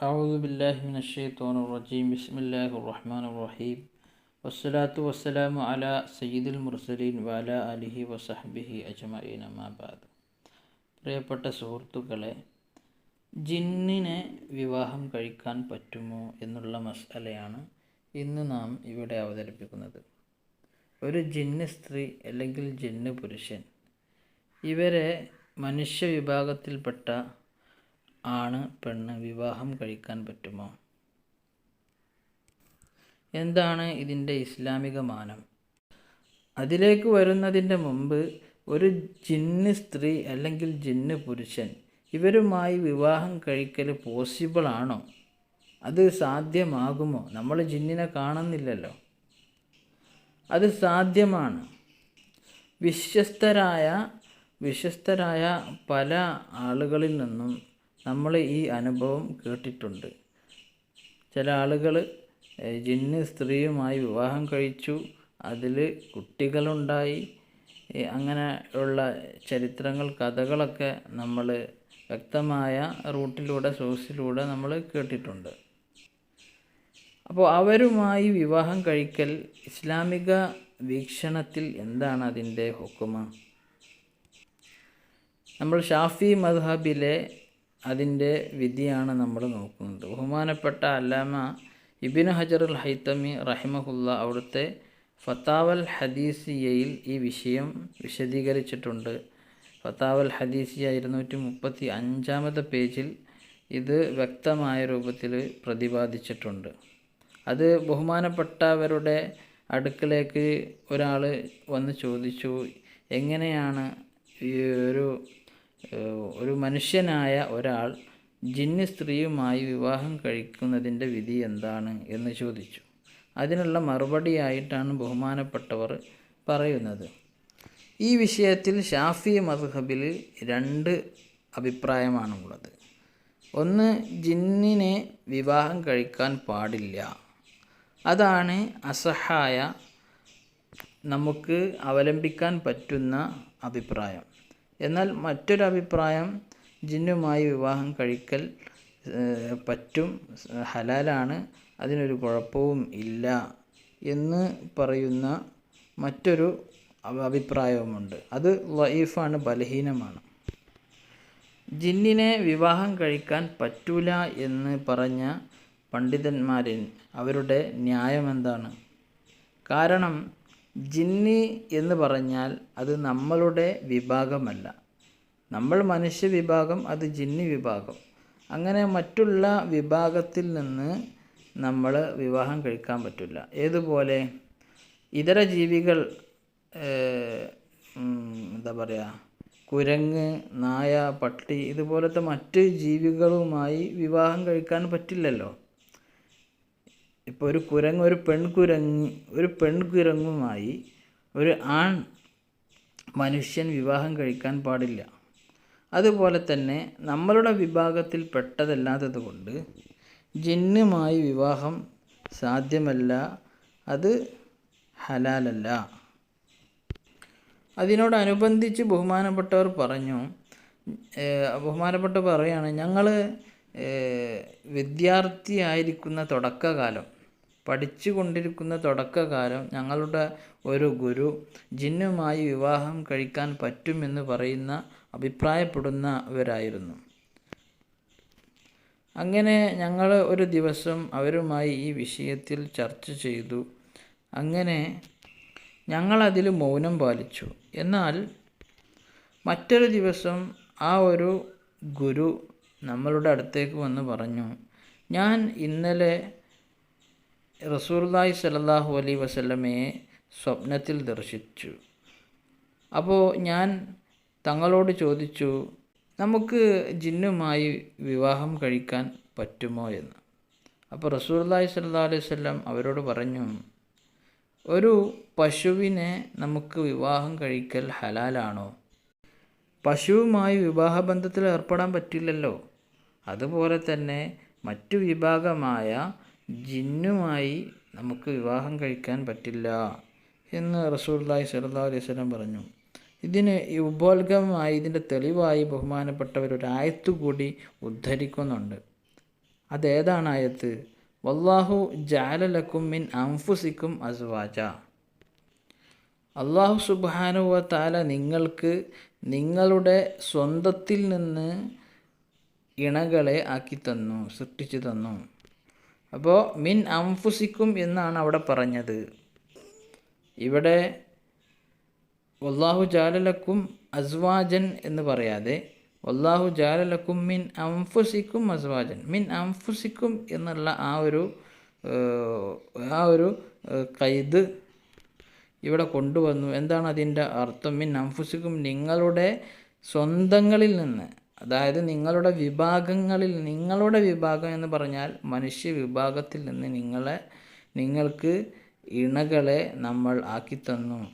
أعوذ بالله من الشيطان الرجيم بسم الله الرحمن الرحيم والصلاة والسلام على سيد المرسلين وعلى آله وصحبه أجمعين ما بعد പ്രിയപ്പെട്ട സുഹൃത്തുക്കളെ ജിന്നിനെ വിവാഹം കഴിക്കാൻ പറ്റുമോ എന്നുള്ള മസലയാണ് ഇന്ന് നാം ഇവിടെ അവതരിപ്പിക്കുന്നത് ഒരു ജിന്ന് സ്ത്രീ അല്ലെങ്കിൽ ജിന്ന് പുരുഷൻ ഇവരെ മനുഷ്യ വിഭാഗത്തിൽപ്പെട്ട ആണ് പെണ്ണ് വിവാഹം കഴിക്കാൻ പറ്റുമോ? എന്താണ് ഇതിന്റെ ഇസ്ലാമിക മാനം? അതിലേക്ക് വരുന്നതിന്റെ മുമ്പ് ഒരു ജിന്ന് സ്ത്രീ അല്ലെങ്കിൽ ജിന്ന് പുരുഷൻ ഇവരുമായി വിവാഹം കഴിക്കൽ പോസിബിൾ ആണോ? അത് സാധ്യമാകുമോ? നമ്മൾ ജിന്നിനെ കാണുന്നില്ലല്ലോ. അത് സാധ്യമാണ്. വിശ്വസ്തരായ വിശ്വസ്തരായ പല ആളുകളിൽ നിന്നും നമ്മൾ ഈ അനുഭവം കേട്ടിട്ടുണ്ട്. ചില ആളുകൾ ജിന്ന് സ്ത്രീയുമായി വിവാഹം കഴിച്ചു അതിൽ കുട്ടികളുണ്ടായി അങ്ങനെയുള്ള ചരിത്രങ്ങൾ കഥകളൊക്കെ നമ്മൾ വ്യക്തമായ റൂട്ടിലൂടെ സോഴ്സിലൂടെ നമ്മൾ കേട്ടിട്ടുണ്ട്. അപ്പോൾ അവരുമായി വിവാഹം കഴിക്കൽ ഇസ്ലാമിക വീക്ഷണത്തിൽ എന്താണ് അതിന്റെ ഹുക്കുമ? നമ്മൾ ഷാഫി മദ്ഹബിലെ അതിന്റെ വിധിയാണ് നമ്മൾ നോക്കുന്നത്. ബഹുമാനപ്പെട്ട അല്ലാമ ഇബിൻ ഹജർ അൽ ഹൈത്തമി റഹിമഹുല്ല അവിടുത്തെ ഫത്താവൽ ഹദീസിയയിൽ ഈ വിഷയം വിശദീകരിച്ചിട്ടുണ്ട്. ഫത്താവൽ ഹദീസിയ ഇരുന്നൂറ്റി മുപ്പത്തി അഞ്ചാമത്തെ പേജിൽ ഇത് വ്യക്തമായ രൂപത്തിൽ പ്രതിപാദിച്ചിട്ടുണ്ട്. അത് ബഹുമാനപ്പെട്ടവരുടെ അടുക്കലേക്ക് ഒരാൾ വന്ന് ചോദിച്ചു എങ്ങനെയാണ് ഈ ഒരു ഒരു മനുഷ്യനായ ഒരാൾ ജിന്ന് സ്ത്രീയുമായി വിവാഹം കഴിക്കുന്നതിന്റെ വിധി എന്താണ് എന്ന് ചോദിച്ചു. അതിനുള്ള മറുപടിയായിട്ടാണ് ബഹുമാനപ്പെട്ടവർ പറയുന്നത്. ഈ വിഷയത്തിൽ ഷാഫി മദ്ഹബിൽ രണ്ട് അഭിപ്രായമാണുള്ളത്. ഒന്ന് ജിന്നിനെ വിവാഹം കഴിക്കാൻ പാടില്ല. അതാണ് അസഹായ നമുക്ക് അവലംബിക്കാൻ പറ്റുന്ന അഭിപ്രായം. എന്നാൽ മറ്റൊരഭിപ്രായം ജിന്നുമായി വിവാഹം കഴിക്കൽ പറ്റും ഹലാലാണ് അതിനൊരു കുഴപ്പവും ഇല്ല എന്ന് പറയുന്ന മറ്റൊരു അഭിപ്രായവുമുണ്ട്. അത് വൈഫാണ് ബലഹീനമാണ്. ജിന്നിനെ വിവാഹം കഴിക്കാൻ പറ്റൂല എന്ന് പറഞ്ഞ പണ്ഡിതന്മാരിൽ അവരുടെ ന്യായം എന്താണ് കാരണം ജിന്നി എന്ന് പറഞ്ഞാൽ അത് നമ്മളുടെ വിഭാഗമല്ല. നമ്മൾ മനുഷ്യ വിഭാഗം അത് ജിന്നി വിഭാഗം. അങ്ങനെ മറ്റുള്ള വിഭാഗത്തിൽ നിന്ന് നമ്മൾ വിവാഹം കഴിക്കാൻ പറ്റില്ല. ഏതുപോലെ? ഇതര ജീവികൾ എന്താ പറയുക കുരങ്ങ് നായ പട്ടി ഇതുപോലത്തെ മറ്റ് ജീവികളുമായി വിവാഹം കഴിക്കാൻ പറ്റില്ലല്ലോ. ഇപ്പോൾ ഒരു കുരങ്ങ് ഒരു പെൺകുരങ്ങ് ഒരു പെൺകുരങ്ങുമായി ഒരു ആൺ മനുഷ്യൻ വിവാഹം കഴിക്കാൻ പാടില്ല. അതുപോലെ തന്നെ നമ്മളുടെ വിഭാഗത്തിൽ പെട്ടതല്ലാത്തത് കൊണ്ട് ജിന്നുമായി വിവാഹം സാധ്യമല്ല അത് ഹലാലല്ല. അതിനോടനുബന്ധിച്ച് ബഹുമാനപ്പെട്ടവർ പറഞ്ഞു ബഹുമാനപ്പെട്ട പറയാണ് ഞങ്ങൾ വിദ്യാർത്ഥിയായിരിക്കുന്ന തുടക്കകാലം പഠിച്ചു കൊണ്ടിരിക്കുന്ന തുടക്കകാലം ഞങ്ങളുടെ ഒരു ഗുരു ജിന്നുമായി വിവാഹം കഴിക്കാൻ പറ്റുമെന്ന് പറയുന്ന അഭിപ്രായപ്പെടുന്നവരായിരുന്നു. അങ്ങനെ ഞങ്ങൾ ഒരു ദിവസം അവരുമായി ഈ വിഷയത്തിൽ ചർച്ച ചെയ്തു. അങ്ങനെ ഞങ്ങളതിൽ മൗനം പാലിച്ചു. എന്നാൽ മറ്റൊരു ദിവസം ആ ഒരു ഗുരു നമ്മളുടെ അടുത്തേക്ക് വന്ന് പറഞ്ഞു ഞാൻ ഇന്നലെ റസൂർലായി സലല്ലാഹു അലൈ വസല്ലമയെ സ്വപ്നത്തിൽ ദർശിച്ചു. അപ്പോൾ ഞാൻ തങ്ങളോട് ചോദിച്ചു നമുക്ക് ജിന്നുമായി വിവാഹം കഴിക്കാൻ പറ്റുമോ എന്ന്? അപ്പോൾ റസൂർലായി സല്ലാ അലൈഹി വല്ലം അവരോട് പറഞ്ഞു ഒരു പശുവിനെ നമുക്ക് വിവാഹം കഴിക്കൽ ഹലാലാണോ? പശുവുമായി വിവാഹബന്ധത്തിൽ ഏർപ്പെടാൻ പറ്റില്ലല്ലോ. അതുപോലെ തന്നെ മറ്റു വിഭാഗമായ ജിന്നുമായി നമുക്ക് വിവാഹം കഴിക്കാൻ പറ്റില്ല എന്ന് റസൂല്ലായി സല്ലാ അലൈഹി സ്വലം പറഞ്ഞു. ഇതിന് ഉപോത്ഗമമായി ഇതിന്റെ തെളിവായി ബഹുമാനപ്പെട്ടവർ ഒരു ആയത്ത് കൂടി ഉദ്ധരിക്കുന്നുണ്ട്. അതേതാണ് ആയത്ത്? വല്ലാഹു ജാലലക്കും മിൻ അംഫുസിക്കും അസ്വാജ. അള്ളാഹു സുബാനുവ താല നിങ്ങൾക്ക് നിങ്ങളുടെ സ്വന്തത്തിൽ നിന്ന് ഇണകളെ ആക്കി തന്നു സൃഷ്ടിച്ചു തന്നു. അപ്പോൾ മിൻ അംഫുസിക്കും എന്നാണ് അവിടെ പറഞ്ഞത്. ഇവിടെ വല്ലാഹു ജാലലക്കും അസ്വാജൻ എന്ന് പറയാതെ വല്ലാഹു ജാലലക്കും മിൻ അംഫുസിക്കും അസ്വാജൻ. മിൻ അംഫുസിക്കും എന്നുള്ള ആ ഒരു ആ ഒരു കൈത് ഇവിടെ കൊണ്ടുവന്നു. എന്താണ് അതിന്റെ അർത്ഥം? മിൻ അംഫുസിക്കും നിങ്ങളുടെ സ്വന്തങ്ങളിൽ നിന്ന് അതായത് നിങ്ങളുടെ വിഭാഗങ്ങളിൽ നിങ്ങളുടെ വിഭാഗം എന്ന് പറഞ്ഞാൽ മനുഷ്യ വിഭാഗത്തിൽ നിന്ന് നിങ്ങളെ നിങ്ങൾക്ക് ഇണകളെ നമ്മൾ ആക്കിത്തന്നു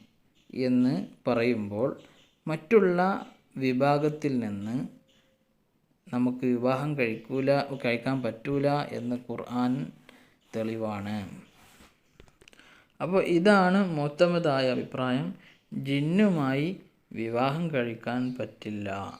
എന്ന് പറയുമ്പോൾ മറ്റുള്ള വിഭാഗത്തിൽ നിന്ന് നമുക്ക് വിവാഹം കഴിക്കൂല കഴിക്കാൻ പറ്റൂല എന്ന് ഖുർആൻ തെളിവാണ്. അപ്പോൾ ഇതാണ് മൊത്തമതായ അഭിപ്രായം. ജിന്നുമായി വിവാഹം കഴിക്കാൻ പറ്റില്ല.